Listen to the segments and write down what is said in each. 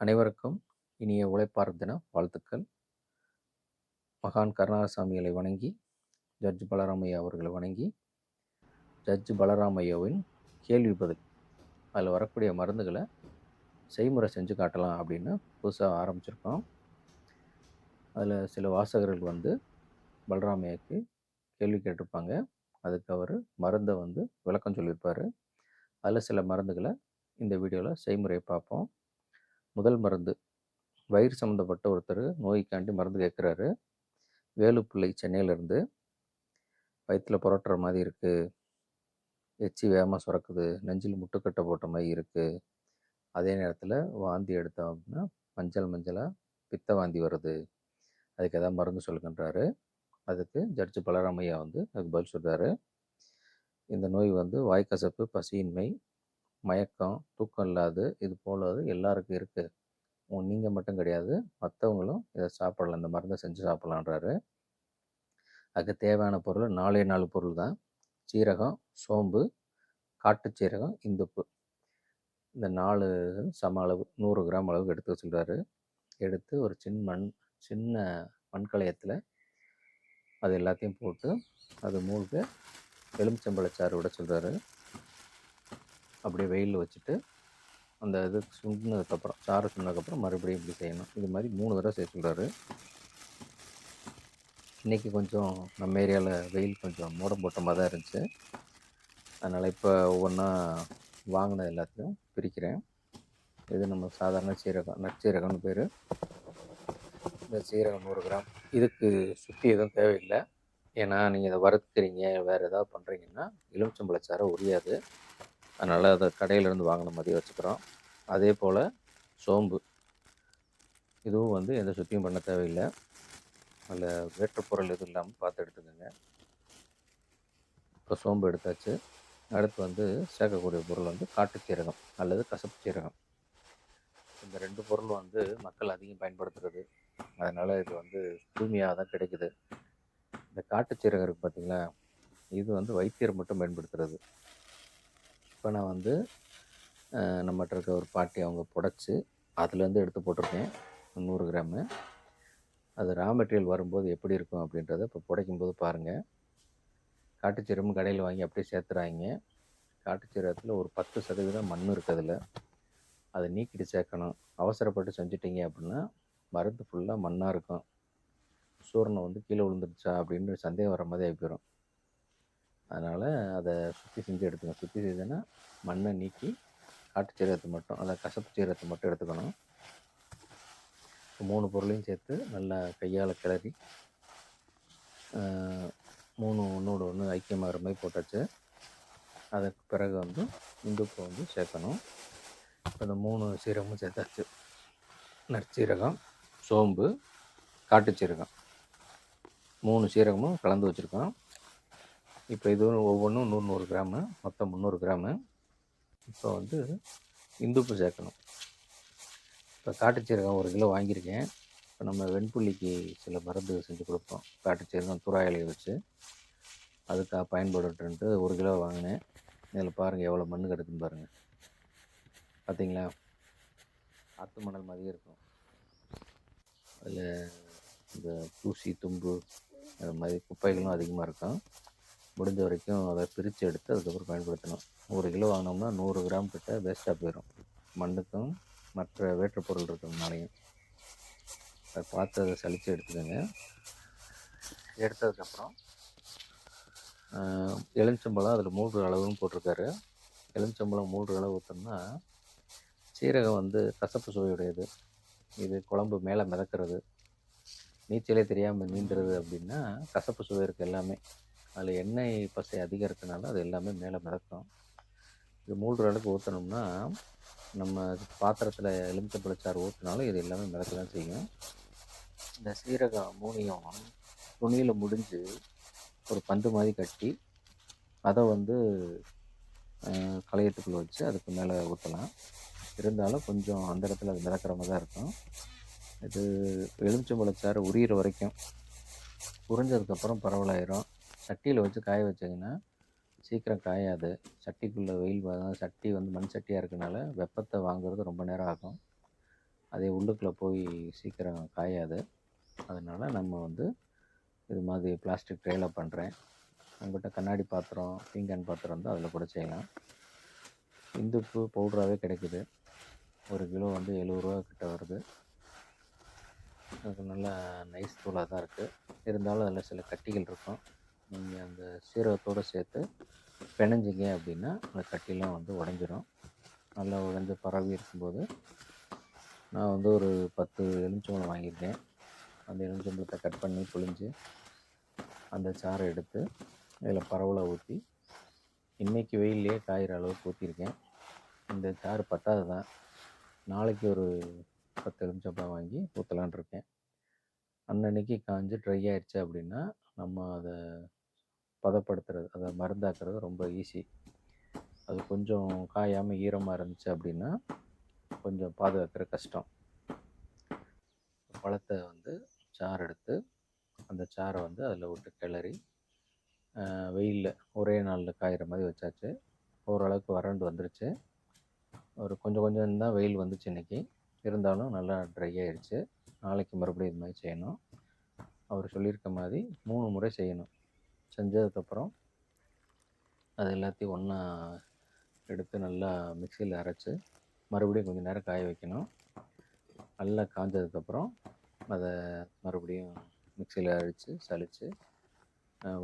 அனைவருக்கும் இனிய உழைப்பார் தின வாழ்த்துக்கள். மகான் கருணாசாமிகளை வணங்கி ஜட்ஜ் பலராமையா அவர்களை வணங்கி ஜட்ஜ் பலராமையாவின் கேள்வி பதில். அதில் வரக்கூடிய மருந்துகளை செய்முறை செஞ்சு காட்டலாம் அப்படின்னு புதுசாக ஆரம்பிச்சிருக்கோம். அதில் சில வாசகர்கள் வந்து பலராமையாவுக்கு கேள்வி கேட்டிருப்பாங்க. அதுக்கு அவர் மருந்தை வந்து விளக்கம் சொல்லியிருப்பார். அதில் சில மருந்துகளை இந்த வீடியோவில் செய்முறையை பார்ப்போம். முதல் மருந்து. வயிறு சம்மந்தப்பட்ட ஒருத்தர் நோய்க்காண்டி மருந்து கேட்குறாரு. வேலுப்பிள்ளை சென்னையிலேருந்து. வயிற்றில் புரட்டுற மாதிரி இருக்குது எச்சி வேகமாக சுரக்குது. நெஞ்சில் முட்டுக்கட்டை போட்ட மாதிரி இருக்குது அதே நேரத்தில் வாந்தி எடுத்தோம் அப்படின்னா மஞ்சள் மஞ்சளாக பித்த வாந்தி வருது. அதுக்கு எதாவது மருந்து சொல்லுங்கன்றாரு. அதுக்கு ஜட்ஜு பலராமையா வந்து அதுக்கு பதில் சொல்கிறாரு இந்த நோய் வந்து வாய்க்கசப்பு பசியின்மை மயக்கம் தூக்கம் இல்லாது இது போலது எல்லாருக்கும் இருக்குது நீங்கள் மட்டும் கிடையாது. மற்றவங்களும் இதை சாப்பிடலாம். இந்த மருந்தை செஞ்சு சாப்பிட்லான்றாரு அதுக்கு தேவையான பொருள் நாலே நாலு பொருள் தான். சீரகம் சோம்பு காட்டு சீரகம் இந்துப்பு. இந்த நாலு சம அளவு நூறு கிராம் அளவுக்கு எடுத்து வச்சுக்கிறாரு எடுத்து ஒரு சின்ன மண் சின்ன மண்கலயத்தில் அது எல்லாத்தையும் போட்டு அது மூழ்க எலுமிச்சம்பழச்சாறு விட சொல்கிறாரு அப்படியே வெயிலில் வச்சுட்டு அந்த இது சுண்டினதுக்கப்புறம் சாறு சுண்டினதுக்கப்புறம் மறுபடியும் இப்படி செய்யணும். இது மாதிரி மூணு தடவை செய்ய சொல்கிறாரு இன்றைக்கி கொஞ்சம் நம்ம ஏரியாவில் வெயில் கொஞ்சம் மூடம் போட்டமாக தான் இருந்துச்சு. அதனால் இப்போ ஒவ்வொன்றா வாங்கின எல்லாத்தையும் பிரிக்கிறேன். இது நம்ம சாதாரண சீரகம் நற்சீரகம்னு பேர். இந்த சீரகம் நூறு கிராம். இதுக்கு சுற்றி எதுவும் தேவையில்லை. ஏன்னா நீங்கள் இதை வறுத்துக்கிறீங்க வேறு ஏதாவது பண்ணுறீங்கன்னா எலுமிச்சம்பழச்சாரை உரியாது. அதனால் அதை கடையிலேருந்து வாங்கின மாதிரி வச்சுக்கிறோம். அதே போல் சோம்பு. இதுவும் வந்து எந்த சுத்தியும் பண்ண தேவையில்லை. அதில் வேற்றுப்பொருள் எதுவும் இல்லாமல் பார்த்து எடுத்துக்கோங்க. இப்போ சோம்பு எடுத்தாச்சு. அடுத்து வந்து சேர்க்கக்கூடிய பொருள் வந்து காட்டு சீரகம் அல்லது கசப்பு சீரகம். இந்த ரெண்டு பொருள் வந்து மக்கள் அதிகம் பயன்படுத்துகிறது அதனால் இது வந்து தூய்மையாக தான் கிடைக்குது. இந்த காட்டு சீரகம் இருக்குது பார்த்திங்களா இது வந்து வைத்தியர் மட்டும் பயன்படுத்துகிறது இப்போ நான் வந்து நம்மகிட்ட இருக்க ஒரு பாட்டி அவங்க புடச்சி அதுலேருந்து எடுத்து போட்டிருக்கேன். நூறு கிராமு. அது ரா மெட்டீரியல் வரும்போது எப்படி இருக்கும் அப்படின்றத இப்போ புடைக்கும்போது பாருங்கள் காட்டுச்சீரகம் கடையில் வாங்கி அப்படியே சேர்த்துறாங்க. காட்டுச்சீரகத்தில் ஒரு பத்து சதவீதம் மண் இருக்குது அதில். அதை நீக்கிட்டு சேர்க்கணும். அவசரப்பட்டு செஞ்சிட்டிங்க அப்படின்னா மருந்து ஃபுல்லாக மண்ணாக இருக்கும். சூரணம் வந்து கீழே விழுந்துருச்சா அப்படின்னு சந்தேகம் வர மாதிரி ஆகி போயிடும் அதனால் அதை சுற்றி செஞ்சு எடுத்துக்கணும். சுற்றி செஞ்சோன்னா மண்ணை நீக்கி காட்டு சீரகத்தை மட்டும் அதை கசப்பு சீரகத்தை மட்டும் எடுத்துக்கணும். மூணு பொருளையும் சேர்த்து நல்லா கையால் கிளறி மூணு ஒன்றோட ஒன்று ஐக்கியமாகிற மாதிரி போட்டாச்சு. அதுக்கு பிறகு வந்து இந்துப்பு வந்து சேர்க்கணும். இப்போ இந்த மூணு சீரகமும் சேர்த்தாச்சு. நற்சீரகம் சோம்பு காட்டு சீரகம். மூணு சீரகமும் கலந்து வச்சுருக்கோம். இப்போ இது ஒவ்வொன்றும் நூறு நூறு கிராமு மொத்தம் முந்நூறு கிராமு. இப்போ வந்து இந்துப்பு சேர்க்கணும். இப்போ காட்டுச்சீரகம் ஒரு கிலோ வாங்கியிருக்கேன். இப்போ நம்ம வெண்புள்ளிக்கு சில மருந்து செஞ்சு கொடுப்போம். காட்டுச்சீரகம் துறாயிலையை வச்சு. அதுக்காக பயன்படுத்துன்ட்டு ஒரு கிலோ வாங்கினேன். இதில் பாருங்கள் எவ்வளோ மண் கிடக்குன்னு பாருங்கள் பார்த்தீங்களா? ஆற்று மணல் மாதிரியே இருக்கும். அதில் இந்த தூசி தும்பு அது மாதிரி குப்பைகளும் அதிகமாக இருக்கும். முடிஞ்ச வரைக்கும் அதை பிரித்து எடுத்து அதுக்கப்புறம் பயன்படுத்தணும். ஒரு கிலோ வாங்கினோம்னா நூறு கிராம் கிட்ட வேஸ்ட்டாக போயிடும் மண்ணுக்கும் மற்ற வேற்றுப்பொருள் இருக்கிறதுனாலையும் அதை பார்த்து அதை சளிச்சு எடுத்துக்கோங்க. எடுத்ததுக்கப்புறம் எலுமிச்சம்பழம் அதில் மூன்று அளவுன்னு போட்டிருக்காரு. எலுமிச்சம்பழம் மூன்று அளவு ஊற்றோம்னா சீரகம் வந்து கசப்பு சுவையுடையது. இது குழம்பு மேலே மிதக்கிறது. நீச்சலே தெரியாமல் நீந்துறது அப்படின்னா கசப்பு சுவை இருக்குது எல்லாமே. அதில் எண்ணெய் பசை அதிகம் இருக்கனால அது எல்லாமே மேலே மிதக்கும். இது மூன்று அளவுக்கு ஊற்றினோம்னா நம்ம பாத்திரத்தில் எலுமிச்சம்பழச்சாறு ஊற்றினாலும் இது எல்லாமே மிதக்க தான் செய்யும். இந்த சீரகம் மூனியம் துணியில் முடிஞ்சு ஒரு பந்து மாதிரி கட்டி அதை வந்து களையத்துக்குள்ளே வச்சு அதுக்கு மேலே ஊற்றலாம் இருந்தாலும் கொஞ்சம் அந்த இடத்துல அது மிதக்கிற மாதிரி தான் இருக்கும். இது எலுமிச்சம்பழச்சாறு உரியிற வரைக்கும். உறிஞ்சதுக்கப்புறம் பரவலாயிரும். சட்டியில் வச்சு காய வச்சிங்கன்னா சீக்கிரம் காயாது. சட்டிக்குள்ளே வெயில் சட்டி வந்து மண் சட்டியாக இருக்கனால வெப்பத்தை வாங்குறது ரொம்ப நேரம் ஆகும். அதே உள்ளுக்குள்ளே போய் சீக்கிரம் காயாது. அதனால் நம்ம வந்து இது மாதிரி பிளாஸ்டிக் ட்ரேயில் பண்ணுறேன் உங்கள்கிட்ட கண்ணாடி பாத்திரம் பீங்கான் பாத்திரம் இருந்தால் அதில் கூட செய்யலாம். இந்துப்பு பவுட்ராகவே கிடைக்குது. ஒரு கிலோ வந்து எழுபது ரூபா கிட்ட வருது. அது நல்லா நைஸ் தூளாக தான் இருக்குது இருந்தாலும் அதில் சில கட்டிகள் இருக்கும். நீங்கள் அந்த சீரகத்தோடு சேர்த்து பிணைஞ்சிங்க அப்படின்னா அந்த கட்டிலாம் வந்து உடஞ்சிரும். நல்லா உடஞ்சி பரவி இருக்கும்போது நான் வந்து ஒரு பத்து எலுமிச்சம்பழம் வாங்கியிருக்கேன். அந்த எலுமிச்சம்பழத்தை கட் பண்ணி புழிஞ்சு அந்த சாறை எடுத்து இதில் பரவலாக ஊற்றி இன்றைக்கி வெயிலே காயிற அளவுக்கு ஊற்றிருக்கேன். இந்த சாறு பத்தாது தான் நாளைக்கு ஒரு பத்து எலுமிச்சம்பழம் வாங்கி ஊற்றலான் இருக்கேன் அன்னன்னைக்கு காஞ்சு ட்ரை ஆயிடுச்சு அப்படின்னா நம்ம அதை பதப்படுத்துறது அதை மருந்தாக்குறது ரொம்ப ஈஸி. அது கொஞ்சம் காயாமல் ஈரமாக இருந்துச்சு அப்படின்னா கொஞ்சம் பாதுகாக்கிற கஷ்டம். பழத்தை வந்து சாறு எடுத்து அந்த சாரை வந்து அதில் விட்டு கிளறி வெயிலில் ஒரே நாளில் காயிற மாதிரி வச்சாச்சு. ஓரளவுக்கு வறண்டு வந்துருச்சு. ஒரு கொஞ்சம் கொஞ்சம் தான் வெயில் வந்துச்சு இன்றைக்கி இருந்தாலும் நல்லா ட்ரை ஆகிடுச்சு நாளைக்கு மறுபடியும் இது மாதிரி செய்யணும். அவர் சொல்லியிருக்க மாதிரி மூணு முறை செய்யணும். செஞ்சதுக்கப்புறம் அது எல்லாத்தையும் ஒன்றா எடுத்து நல்லா மிக்சியில் அரைச்சி மறுபடியும் கொஞ்சம் நேரம் காய வைக்கணும். நல்லா காஞ்சதுக்கப்புறம் அதை மறுபடியும் மிக்சியில் அரைச்சி சலித்து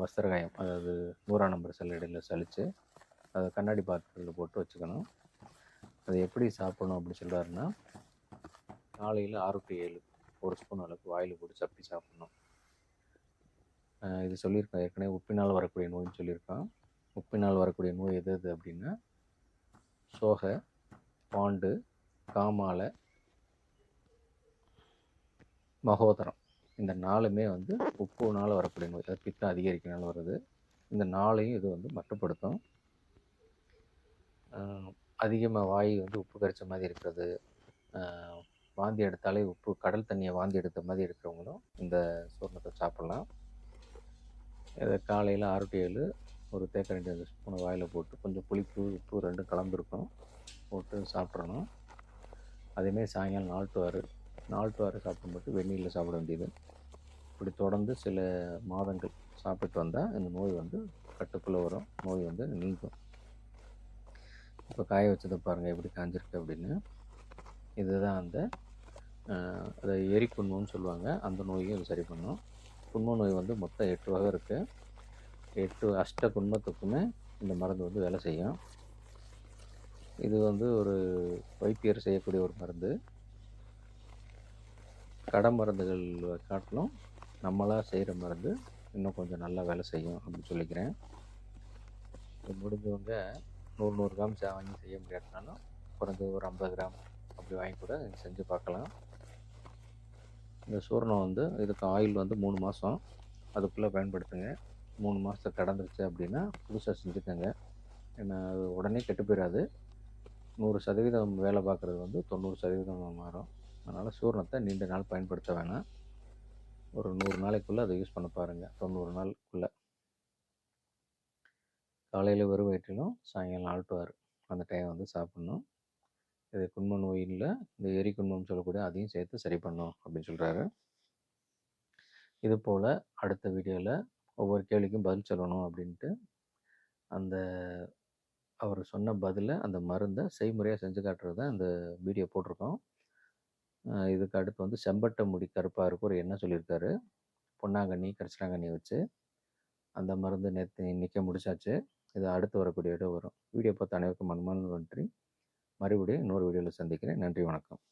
வஸ்திரகாயம் அதாவது நூறாம் நம்பர் சல்லடையில் சலித்து அதை கண்ணாடி பாத்திரத்தில் போட்டு வச்சுக்கணும். அதை எப்படி சாப்பிடணும் அப்படின்னு சொல்கிறாருன்னா காலையில் ஆறு டு ஏழு ஒரு ஸ்பூன் அளவுக்கு வாயில் போட்டு சப்பி சாப்பிட்ணும். இது சொல்லியிருக்கேன் ஏற்கனவே உப்பினால் வரக்கூடிய நோய்னு சொல்லியிருக்கான் உப்பினால் வரக்கூடிய நோய் எது எது அப்படின்னா சோகை பாண்டு காமாலை மகோதரம். இந்த நாலுமே வந்து உப்புனால் வரக்கூடிய நோய் அதாவது பித்தம் அதிகரிக்கனால வருது இந்த நாளையும் இது வந்து மட்டுப்படுத்தும். அதிகமாக வாய் வந்து உப்பு கரைச்ச மாதிரி இருக்கிறது. வாந்தி எடுத்தாலே உப்பு கடல் தண்ணியை வாந்தி எடுத்த மாதிரி இருக்கிறவங்களும் இந்த சூர்ணத்தை சாப்பிட்லாம். இதை காலையில் ஆறு டு ஏழு ஒரு தேக்கரண்டி அந்த ஸ்பூனை வாயில் போட்டு கொஞ்சம் புளிப்பு உப்பு ரெண்டும் கலந்துருக்கும் போட்டு சாப்பிட்றணும் அதேமாரி சாயங்காலம் நாலு டு ஆறு நாலு டு ஆறு சாப்பிடும்போது வெந்நீரில் சாப்பிட வேண்டியது. இப்படி தொடர்ந்து சில மாதங்கள் சாப்பிட்டு வந்தால் இந்த நோய் வந்து கட்டுக்குள்ளே வரும். நோய் வந்து நீங்கும். இப்போ காய வச்சதை பாருங்கள் எப்படி காஞ்சிருக்கு அப்படின்னு. இதுதான் அந்த அதை எரி சொல்லுவாங்க. அந்த நோயையும் இது சரி பண்ணும். குன்ம நோய் வந்து மொத்தம் எட்டு வகை இருக்குது எட்டு அஷ்ட குன்மத்துக்குமே இந்த மருந்து வந்து வேலை செய்யும். இது வந்து ஒரு வைத்தியர் செய்யக்கூடிய ஒரு மருந்து. கடை மருந்துகள் காட்டிலும் நம்மளாக செய்கிற மருந்து இன்னும் கொஞ்சம் நல்லா வேலை செய்யும் அப்படின்னு சொல்லிக்கிறேன். இது முடிஞ்சவங்க நூறு நூறு கிராம் வாங்கி செய்ய முடியாதுனாலும் குறைஞ்சது ஒரு ஐம்பது கிராம் அப்படி வாங்கி கூட செஞ்சு பார்க்கலாம். இந்த சூரணம் வந்து இதுக்கு ஆயில் வந்து மூணு மாதம் அதுக்குள்ளே பயன்படுத்துங்க. மூணு மாதத்தை கடந்துருச்சு அப்படின்னா புதுசாக செஞ்சுக்கோங்க. ஏன்னா அது உடனே கெட்டு போயிடாது நூறு சதவீதம் வேலை பார்க்குறது வந்து தொண்ணூறு சதவீதம் மாறும். அதனால் சூரணத்தை நீண்ட நாள் பயன்படுத்த வேணாம். ஒரு நூறு நாளைக்குள்ளே அதை யூஸ் பண்ண பாருங்கள் தொண்ணூறு நாளுக்குள்ளே. காலையில் வெறும் வயிற்றிலும் சாயங்காலம் நாலு அந்த டைம் வந்து சாப்பிட்ணும். இது குண்ம நோயில் இந்த எரி குண்மம் சொல்லக்கூடிய அதையும் சேர்த்து சரி பண்ணும் அப்படின்னு சொல்கிறாரு இது போல் அடுத்த வீடியோவில் ஒவ்வொரு கேள்விக்கும் பதில் சொல்லணும் அப்படின்ட்டு அந்த அவர் சொன்ன பதிலை அந்த மருந்தை செய்முறையாக செஞ்சு காட்டுறது தான் இந்த வீடியோ போட்டிருக்கோம். இதுக்கு அடுத்து வந்து செம்பட்டை முடி கருப்பாக இருக்கும் ஒரு என்ன சொல்லியிருக்காரு. பொன்னாங்கண்ணி கரிசலாங்கண்ணி வச்சு அந்த மருந்து நேற்று இன்றைக்கே முடிச்சாச்சு. இது அடுத்து வரக்கூடிய இடம் வரும். வீடியோ பார்த்து அனைவருக்கும் மண்மன் நன்றி. மறுபடியும் இன்னொரு வீடியோவில் சந்திக்கிறேன். நன்றி வணக்கம்.